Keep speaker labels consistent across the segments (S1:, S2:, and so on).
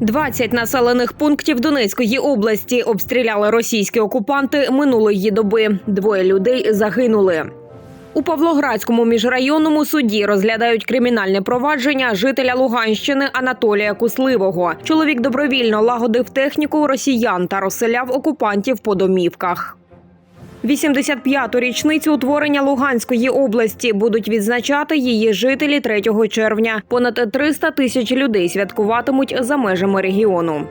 S1: 20 населених пунктів Донецької області обстріляли російські окупанти минулої доби. Двоє людей загинули. У Павлоградському міжрайонному суді розглядають кримінальне провадження жителя Луганщини Анатолія Кусливого. Чоловік добровільно лагодив техніку росіян та розселяв окупантів по домівках. 85-ту річницю утворення Луганської області будуть відзначати її жителі 3 червня. Понад 300 тисяч людей святкуватимуть за межами регіону.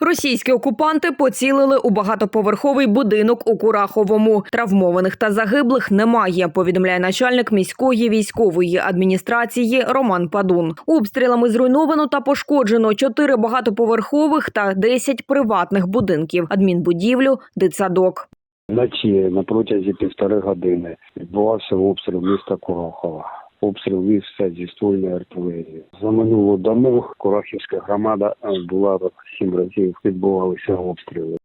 S1: Російські окупанти поцілили у багатоповерховий будинок у Кураховому. Травмованих та загиблих немає. Повідомляє начальник міської військової адміністрації Роман Падун. Обстрілами зруйновано та пошкоджено чотири багатоповерхових та 10 приватних будинків, адмінбудівлю, дитсадок.
S2: Вночі на протязі півтори години відбувався обстріл міста Курахова. Обстріл вівся зі ствольної артилерії. За минулу добу Курахівська громада була сім разів відбувалися обстріли.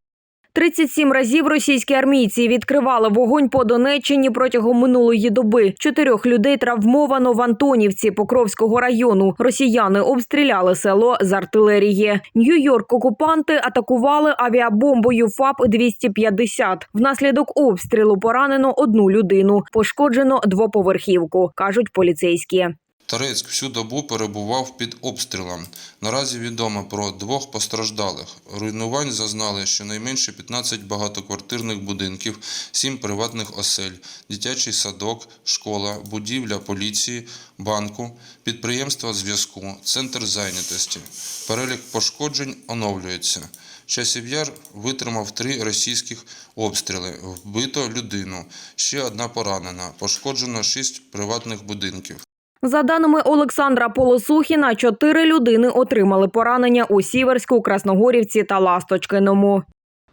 S1: 37 разів російські армійці відкривали вогонь по Донеччині протягом минулої доби. Чотирьох людей травмовано в Антонівці Покровського району. Росіяни обстріляли село з артилерії. Нью-Йорк окупанти атакували авіабомбою ФАП-250. Внаслідок обстрілу поранено одну людину. Пошкоджено двоповерхівку, кажуть поліцейські.
S3: Торецьк всю добу перебував під обстрілом. Наразі відомо про двох постраждалих. Руйнувань зазнали щонайменше 15 багатоквартирних будинків, 7 приватних осель, дитячий садок, школа, будівля поліції, банку, підприємства зв'язку, центр зайнятості. Перелік пошкоджень оновлюється. Часів Яр витримав три російських обстріли. Вбито людину. Ще одна поранена. Пошкоджено шість приватних будинків.
S1: За даними Олександра Полосухіна, чотири людини отримали поранення у Сіверську, Красногорівці та Ласточкиному.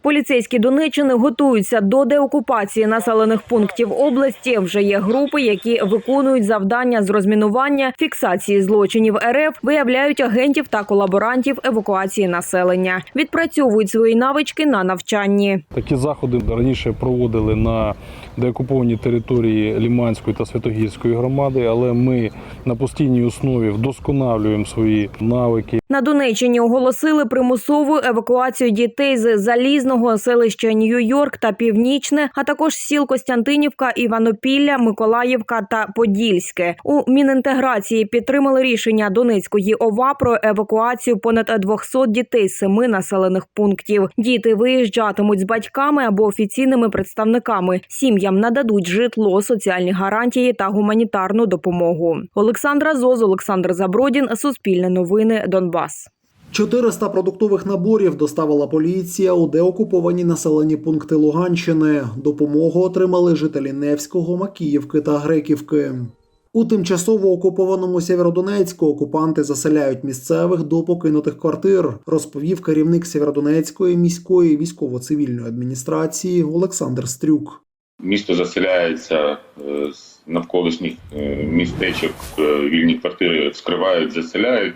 S1: Поліцейські Донеччини готуються до деокупації населених пунктів області. Вже є групи, які виконують завдання з розмінування, фіксації злочинів РФ, виявляють агентів та колаборантів евакуації населення, відпрацьовують свої навички на навчанні.
S4: Такі заходи раніше проводили на деокупованій території Ліманської та Святогірської громади, але ми на постійній основі вдосконалюємо свої навики.
S1: На Донеччині оголосили примусову евакуацію дітей з залізного селища Нью-Йорк та Північне, а також сіл Костянтинівка, Іванопілля, Миколаївка та Подільське. У Мінінтеграції підтримали рішення Донецької ОВА про евакуацію понад 200 дітей з семи населених пунктів. Діти виїжджатимуть з батьками або офіційними представниками. Сім'ям нададуть житло, соціальні гарантії та гуманітарну допомогу. Олександра Зоз, Олександр Забродін, Суспільне новини, Донбас.
S5: 400 продуктових наборів доставила поліція у деокуповані населені пункти Луганщини. Допомогу отримали жителі Невського, Макіївки та Греківки. У тимчасово окупованому Сєвєродонецьку окупанти заселяють місцевих до покинутих квартир, розповів керівник Сєвєродонецької міської військово-цивільної адміністрації Олександр Стрюк.
S6: Місто заселяється е, з навколишніх е, містечок, е, вільні квартири вскривають, заселяють,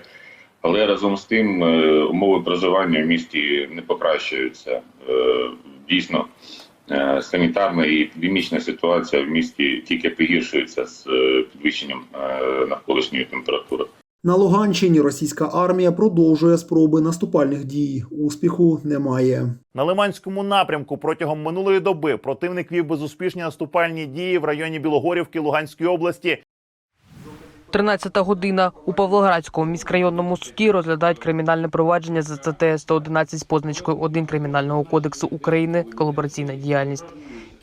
S6: але разом з тим умови проживання в місті не покращуються. Дійсно, санітарна і епідемічна ситуація в місті тільки погіршується з підвищенням навколишньої температури.
S5: На Луганщині російська армія продовжує спроби наступальних дій. Успіху немає.
S7: На Лиманському напрямку протягом минулої доби противник вів безуспішні наступальні дії в районі Білогорівки Луганської області.
S8: 13 година у Павлоградському міськрайонному суді розглядають кримінальне провадження за статтею 111 з позначкою 1 Кримінального кодексу України колабораційна діяльність.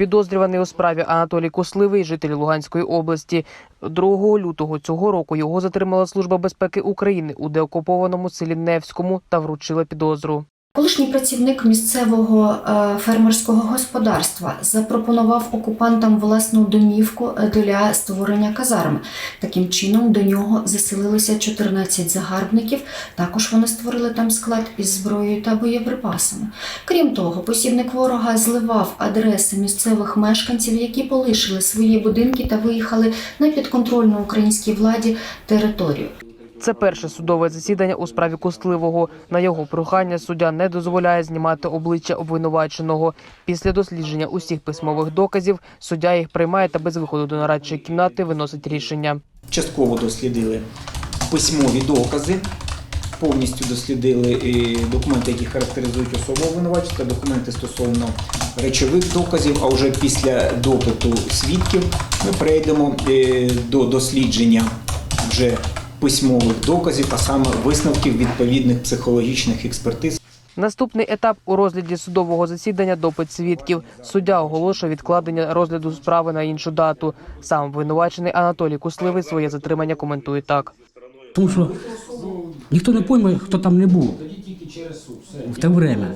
S8: Підозрюваний у справі Анатолій Косливий, житель Луганської області. 2 лютого цього року його затримала Служба безпеки України у деокупованому селі Невському та вручила підозру.
S9: Колишній працівник місцевого е, фермерського господарства запропонував окупантам власну домівку е, для створення казарми. Таким чином до нього заселилися 14 загарбників. Також вони створили там склад із зброєю та боєприпасами. Крім того, посібник ворога зливав адреси місцевих мешканців, які полишили свої будинки та виїхали на підконтрольну українській владі територію.
S8: Це перше судове засідання у справі Костливого. На його прохання суддя не дозволяє знімати обличчя обвинуваченого. Після дослідження усіх письмових доказів суддя їх приймає та без виходу до нарадчої кімнати виносить рішення.
S10: Частково дослідили письмові докази, повністю дослідили документи, які характеризують особу обвинувачення, документи стосовно речових доказів. А вже після допиту свідків ми перейдемо е, до дослідження вже письмових доказів, а саме висновків відповідних психологічних експертиз.
S8: Наступний етап у розгляді судового засідання допит свідків. Суддя оголошує відкладення розгляду справи на іншу дату. Сам обвинувачений Анатолій Кусливий своє затримання коментує так.
S11: Тому що ніхто не пойме, хто там не був в те время.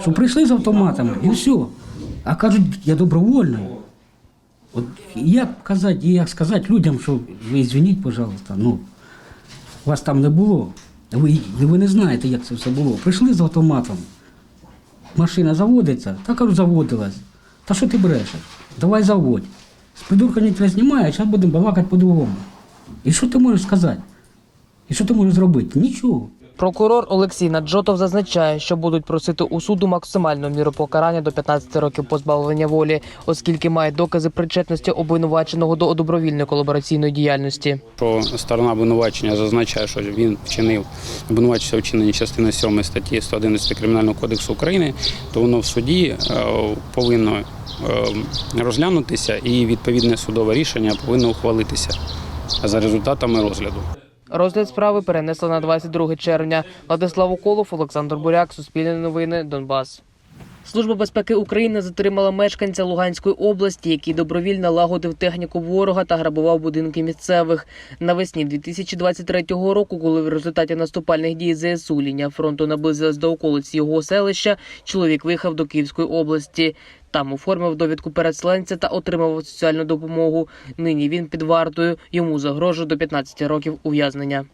S11: Що прийшли з автоматами і все. А кажуть, я добровольний. От як казати, і як сказати людям, що ви звініть, пожалуйста, ну вас там не було. Ви, ви не знаєте, як це все було. Прийшли з автоматом. Машина заводиться, та кажу, заводилась. Та що ти брешеш? Давай заводь. З придурка нічого знімає, а зараз будемо балакати по-другому. І що ти можеш сказати? І що ти можеш зробити? Нічого.
S8: Прокурор Олексій Наджотов зазначає, що будуть просити у суду максимальну міру покарання до 15 років позбавлення волі, оскільки має докази причетності обвинуваченого до добровільної колабораційної діяльності.
S12: Що сторона обвинувачення зазначає, що він вчинив обвинувачився вчинені частини 7 статті 111 Кримінального кодексу України, то воно в суді е, повинно е, розглянутися і відповідне судове рішення повинно ухвалитися за результатами розгляду.
S8: Розгляд справи перенесли на 22 червня. Владислав Уколов, Олександр Буряк, Суспільне новини, Донбас. Служба безпеки України затримала мешканця Луганської області, який добровільно лагодив техніку ворога та грабував будинки місцевих. Навесні 2023 року, коли в результаті наступальних дій ЗСУ лінія фронту наблизилась до околиць його селища, чоловік виїхав до Київської області. Там оформив довідку переселенця та отримав соціальну допомогу. Нині він під вартою. Йому загрожує до 15 років ув'язнення.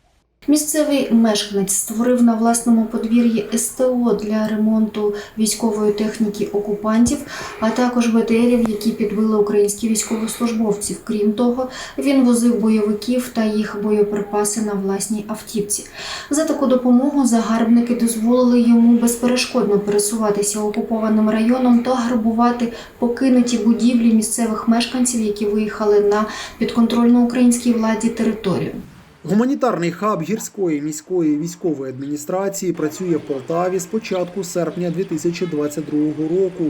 S9: Місцевий мешканець створив на власному подвір'ї СТО для ремонту військової техніки окупантів, а також БТРів, які підбили українські військовослужбовців. Крім того, він возив бойовиків та їх боєприпаси на власній автівці. За таку допомогу загарбники дозволили йому безперешкодно пересуватися окупованим районом та грабувати покинуті будівлі місцевих мешканців, які виїхали на підконтрольну українській владі територію.
S5: Гуманітарний хаб гірської міської військової адміністрації працює в Полтаві з початку серпня 2022 року.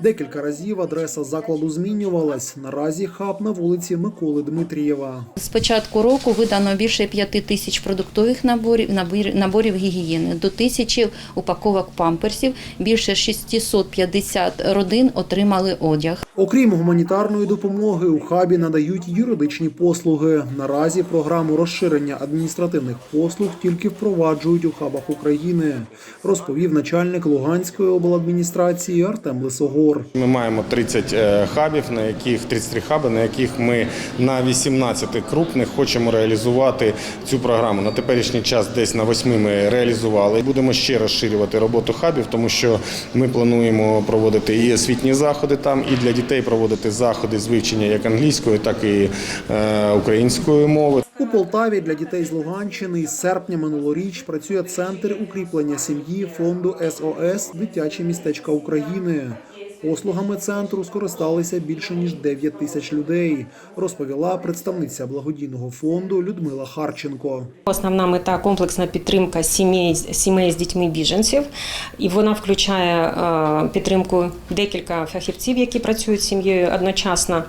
S5: Декілька разів адреса закладу змінювалась. Наразі хаб на вулиці Миколи Дмитрієва.
S13: З початку року видано більше 5 тисяч продуктових наборів, наборів гігієни, до тисячі упаковок памперсів, більше 650 родин отримали одяг.
S5: Окрім гуманітарної допомоги, у хабі надають юридичні послуги. Наразі програму розширення адміністративних послуг тільки впроваджують у хабах України, розповів начальник Луганської обладміністрації Артем Лисогор.
S14: Ми маємо 30 е, хабів, на яких 33 хаби, на яких ми на 18 крупних хочемо реалізувати цю програму. На теперішній час десь на 8 ми реалізували. Будемо ще розширювати роботу хабів, тому що ми плануємо проводити і освітні заходи там, і для дітей проводити заходи з вивчення як англійської, так і е, української мови.
S5: У Полтаві для дітей з Луганщини із серпня минулоріч працює центр укріплення сім'ї фонду СОС Дитяче містечка України. Послугами центру скористалися більше ніж 9 тисяч людей, розповіла представниця благодійного фонду Людмила Харченко.
S15: Основна мета комплексна підтримка сімей, сімей з дітьми біженців, і вона включає е, підтримку декілька фахівців, які працюють з сім'єю одночасно.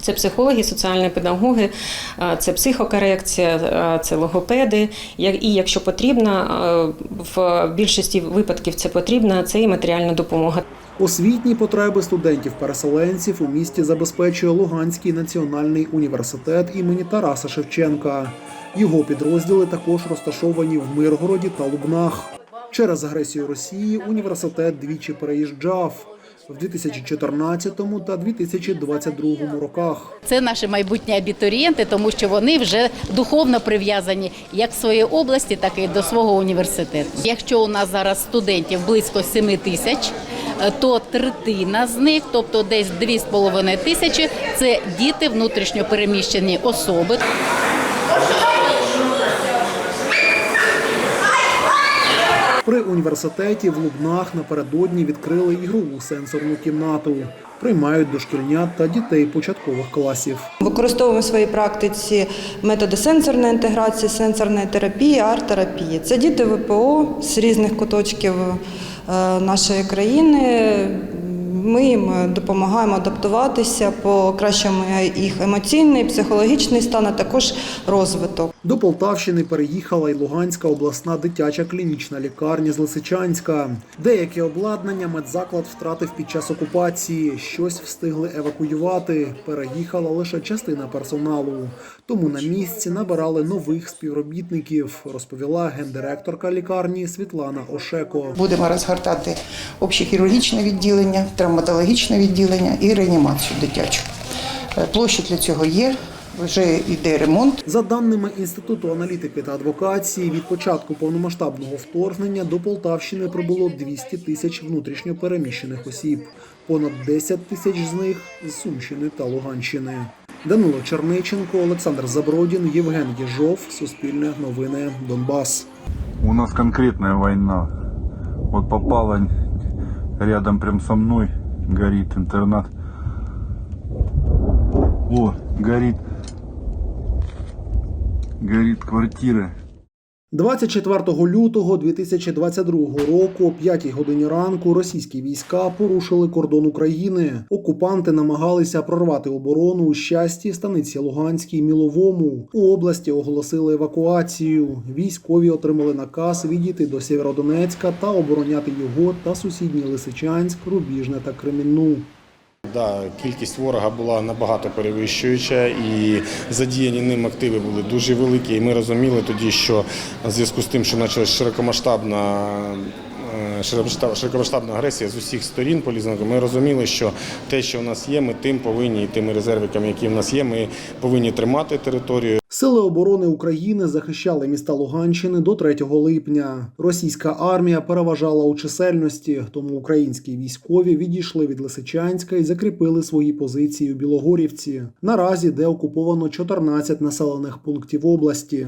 S15: Це психологи, соціальні педагоги, е, це психокорекція, е, це логопеди. І якщо потрібно, е, в більшості випадків це потрібно, це і матеріальна допомога.
S5: Освітні потреби студентів-переселенців у місті забезпечує Луганський національний університет імені Тараса Шевченка. Його підрозділи також розташовані в Миргороді та Лубнах. Через агресію Росії університет двічі переїжджав в 2014 та 2022 роках.
S16: Це наші майбутні абітурієнти, тому що вони вже духовно прив'язані як в своїй області, так і до свого університету. Якщо у нас зараз студентів близько 7 тисяч, е, то третина з них, тобто десь 2,5 тисячі, це діти внутрішньо переміщені особи.
S5: При університеті в Лубнах напередодні відкрили ігрову сенсорну кімнату. Приймають дошкільнят та дітей початкових класів.
S17: Використовуємо в своїй практиці методи сенсорної інтеграції, сенсорної терапії, арт-терапії. Це діти ВПО з різних куточків е, нашої країни. Ми їм допомагаємо адаптуватися, покращуємо їх емоційний, психологічний стан, а також розвиток.
S5: До Полтавщини переїхала й Луганська обласна дитяча клінічна лікарня з Лисичанська. Деяке обладнання медзаклад втратив під час окупації. Щось встигли евакуювати. Переїхала лише частина персоналу. Тому на місці набирали нових співробітників, розповіла гендиректорка лікарні Світлана Ошеко.
S18: Будемо розгортати общохірургічне відділення, травматологічне відділення і реанімацію дитячу. Е, Площа для цього є, вже йде ремонт.
S5: За даними Інституту аналітики та адвокації, від початку повномасштабного вторгнення до Полтавщини прибуло 200 тисяч внутрішньо переміщених осіб. Понад 10 тисяч з них з Сумщини та Луганщини. Данило Черниченко, Олександр Забродін, Євген Єжов, Суспільне новини, Донбас.
S19: У нас конкретная война. Вот попала рядом прям со мной, горит интернат. О, горит. Горит квартира.
S5: 24 лютого 2022 року о 5 годині ранку російські війська порушили кордон України. Окупанти намагалися прорвати оборону у щасті станиці Луганській Міловому. У області оголосили евакуацію. Військові отримали наказ відійти до Сєвєродонецька та обороняти його та сусідні Лисичанськ, Рубіжне та Кремінну.
S14: Да, кількість ворога була набагато перевищуюча, і задіяні ним активи були дуже великі. І ми розуміли тоді, що в зв'язку з тим, що почалась широкомасштабна. Широкомасштабна агресія з усіх сторін полізного, ми розуміли, що те, що в нас є, ми тим повинні, і тими резервиками, які в нас є, ми повинні тримати територію.
S5: Сили оборони України захищали міста Луганщини до 3 липня. Російська армія переважала у чисельності, тому українські військові відійшли від Лисичанська і закріпили свої позиції у Білогорівці. Наразі де окуповано 14 населених пунктів області.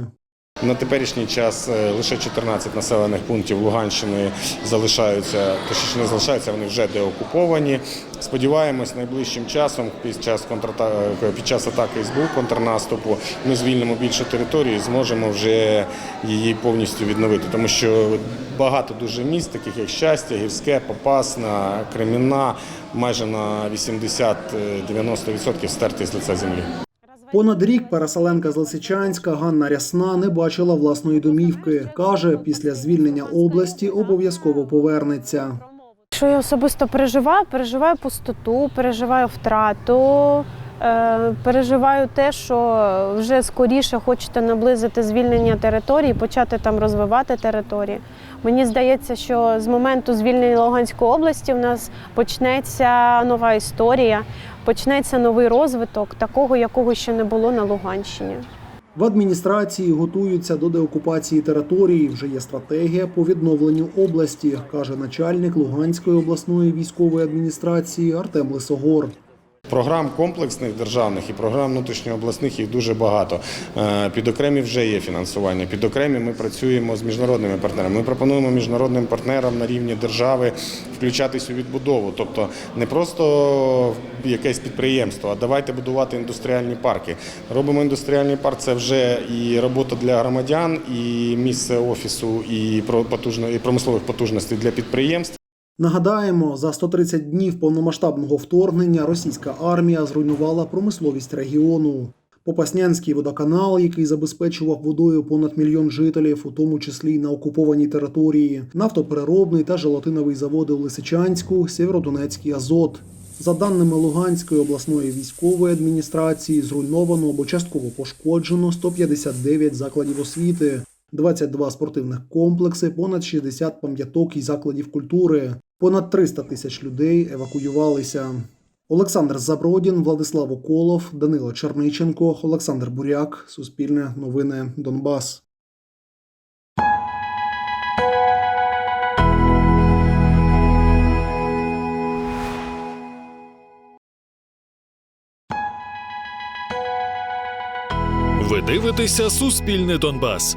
S14: На теперішній час е, лише 14 населених пунктів Луганщини залишаються, точніше не залишаються, вони вже деокуповані. Сподіваємось, найближчим часом, під час контрата... е, під час атаки СБУ контрнаступу, ми звільнимо більше території, і зможемо вже її повністю відновити. Тому що багато дуже міст, таких як Щастя, Гірське, Попасна, Кремінна, майже на 80-90% стерті з лиця землі.
S5: Понад рік переселенка з Лисичанська Ганна Рясна не бачила власної домівки. каже, після звільнення області обов'язково повернеться.
S20: Що я особисто переживаю? Переживаю пустоту, переживаю втрату, переживаю те, що вже скоріше хочете наблизити звільнення території, почати там розвивати території. Мені здається, що з моменту звільнення Луганської області в нас почнеться нова історія, почнеться новий розвиток, такого, якого ще не було на Луганщині.
S5: В адміністрації готуються до деокупації території. Вже є стратегія по відновленню області, каже начальник Луганської обласної військової адміністрації Артем Лисогор.
S14: Програм комплексних державних і програм внутрішньообласних їх дуже багато. Е, Під окремі вже є фінансування. Під окремі ми працюємо з міжнародними партнерами. Ми пропонуємо міжнародним партнерам на рівні держави включатись у відбудову, тобто не просто якесь підприємство, а давайте будувати індустріальні парки. Робимо індустріальний парк. Це вже і робота для громадян, і місце офісу, і потужно- і промислових потужностей для підприємств.
S5: Нагадаємо, за 130 днів повномасштабного вторгнення російська армія зруйнувала промисловість регіону. Попаснянський водоканал, який забезпечував водою понад мільйон жителів, у тому числі й на окупованій території, нафтопереробний та желатиновий заводи у Лисичанську, Сєвєродонецький Азот. За даними Луганської обласної військової адміністрації, зруйновано або частково пошкоджено 159 закладів освіти, 22 спортивних комплекси, понад 60 пам'яток і закладів культури. Понад 300 тисяч людей евакуювалися. Олександр Забродін, Владислав Околов, Данило Черниченко, Олександр Буряк, Суспільне новини Донбас.
S21: Ви дивитеся Суспільне Донбас.